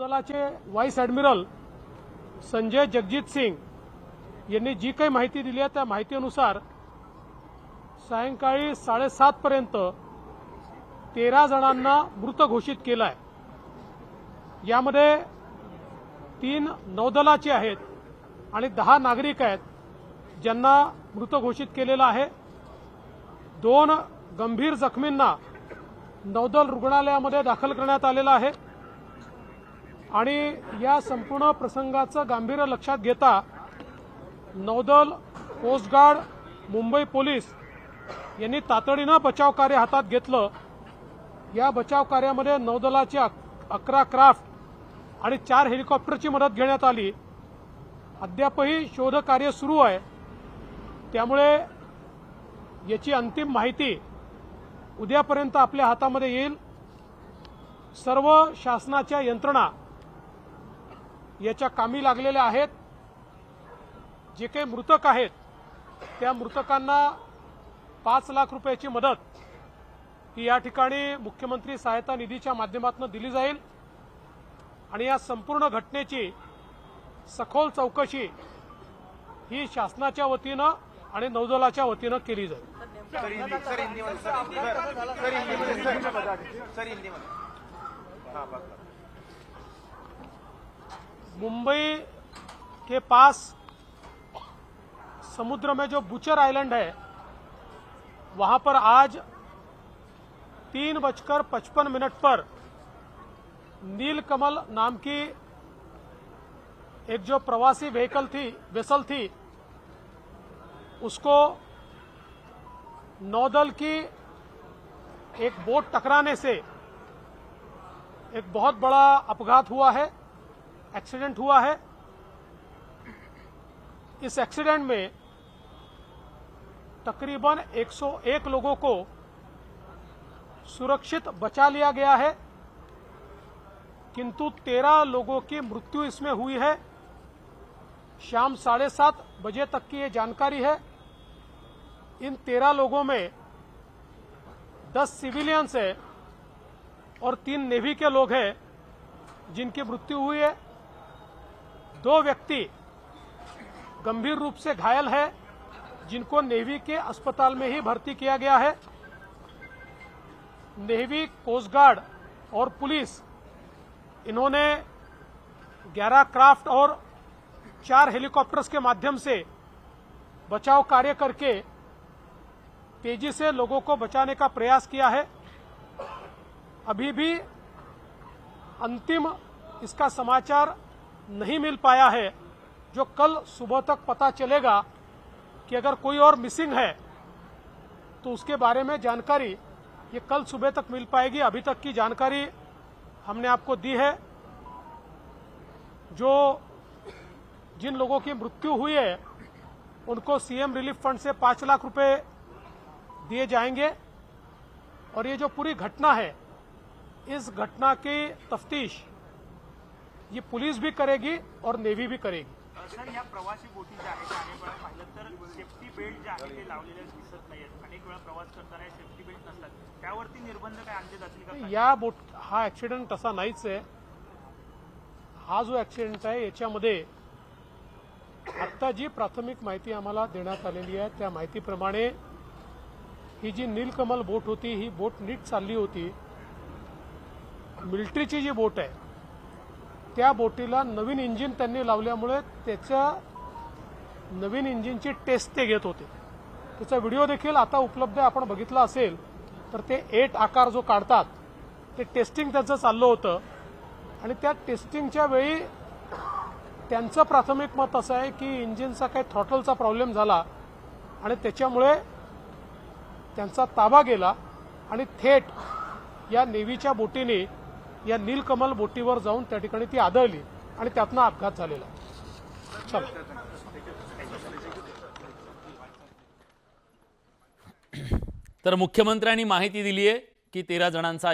नौदलाचे vice admiral Sanjay Jagjit Singh यांनी जी काही माहिती दिली आहे त्या माहितीनुसार सायंकाळी साडेसातपर्यंत तेरा जणांना मृत घोषित केलं आहे यामध्ये तीन नौदलाचे आहेत आणि दहा नागरिक आहेत ज्यांना मृत घोषित केलेलं आहे. दोन गंभीर जखमींना नौदल रुग्णालयामध्ये दाखल करण्यात आलेलं आहे. आणि या संपूर्ण प्रसंगाचं गांभीर्य लक्षात घेता नौदल कोस्टगार्ड मुंबई पोलीस यांनी तातडीनं बचाव कार्य हातात घेतलं. या बचाव कार्यामध्ये नौदलाचे अक- अकरा क्राफ्ट आणि चार हेलिकॉप्टरची मदत घेण्यात आली. अद्यापही शोध कार्य सुरू आहे. त्यामुळे याची अंतिम माहिती उद्यापर्यंत आपल्या हातामध्ये येईल. सर्व शासनाच्या यंत्रणा याच्या कामी लागलेल्या आहेत. जे काही मृतक आहेत त्या मृतकांना पाच लाख रुपयाची मदत ही या ठिकाणी मुख्यमंत्री सहायता निधीच्या माध्यमातून दिली जाईल. आणि या संपूर्ण घटनेची सखोल चौकशी ही शासनाच्या वतीनं आणि नौदलाच्या वतीनं केली जाईल. सर मुंबई के पास समुद्र में जो बुचर आइलैंड है, वहाँ पर आज तीन बजकर पचपन मिनट पर नीलकमल नाम की एक जो प्रवासी व्हीकल थी, वेसल थी, उसको नौदल की एक बोट टकराने से एक बहुत बड़ा अपघात हुआ है। एक्सीडेंट हुआ है। इस एक्सीडेंट में तकरीबन 101 लोगों को सुरक्षित बचा लिया गया है, किंतु 13 लोगों की मृत्यु इसमें हुई है। शाम साढ़े सात बजे तक की ये जानकारी है। इन 13 लोगों में 10 सिविलियंस है और तीन नेवी के लोग हैं, जिनकी मृत्यु हुई है। दो व्यक्ति गंभीर रूप से घायल है, जिनको नेवी के अस्पताल में ही भर्ती किया गया है। नेवी कोस्ट गार्ड और पुलिस, इन्होंने 11 क्राफ्ट और चार हेलीकॉप्टर्स के माध्यम से बचाव कार्य करके तेज़ी से लोगों को बचाने का प्रयास किया है। अभी भी अंतिम इसका समाचार नहीं मिल पाया है, जो कल सुबह तक पता चलेगा कि अगर कोई और मिसिंग है तो उसके बारे में जानकारी ये कल सुबह तक मिल पाएगी। अभी तक की जानकारी हमने आपको दी है। जो जिन लोगों की मृत्यु हुई है, उनको सीएम रिलीफ फंड से पाँच लाख रुपए दिए जाएँगे। और ये जो पूरी घटना है, इस घटना की तफ्तीश ये पुलिस भी करेगी और नेवी भी करेगी. सर या प्रवासी बोटी ज्या आहेत अनेक वेळा पाहिलं तर सेफ्टी बेल्ट जे आहे ते लावलेले दिसत नाहीत अनेक वेळा प्रवास करताना सेफ्टी बेल्ट नसतात. त्यावरती निर्बंध काय आणले जातील का? या बोट हा ऍक्सिडेंट तसा नाहीच आहे. हा जो ऍक्सिडेंट आहे याच्यामध्ये आत्ता जी प्राथमिक माहिती आम्हाला देण्यात आलेली आहे त्या माहितीप्रमाणे ही जी नीलकमल बोट होती ही बोट नीट चालली होती. मिलिटरीची जी बोट आहे त्या बोटीला नवीन इंजिन त्यांनी लावल्यामुळे त्याच्या नवीन इंजिनची टेस्ट ते घेत होते. त्याचा व्हिडिओ देखील आता उपलब्ध आपण बघितला असेल. तर ते एट आकार जो काढतात ते टेस्टिंग त्याचं चाललं होतं. आणि त्या टेस्टिंगच्या वेळी त्यांचं प्राथमिक मत असं आहे की इंजिनचा काही थ्रॉटलचा प्रॉब्लेम झाला आणि त्याच्यामुळे त्यांचा ताबा गेला. आणि थेट या नेव्हीच्या बोटीने या नीलकमल बोटीवर जाऊन त्या ठिकाणी ती आदळली आणि त्यातनं अपघात झालेला. तर मुख्यमंत्र्यांनी माहिती दिली आहे की तेरा जणांचा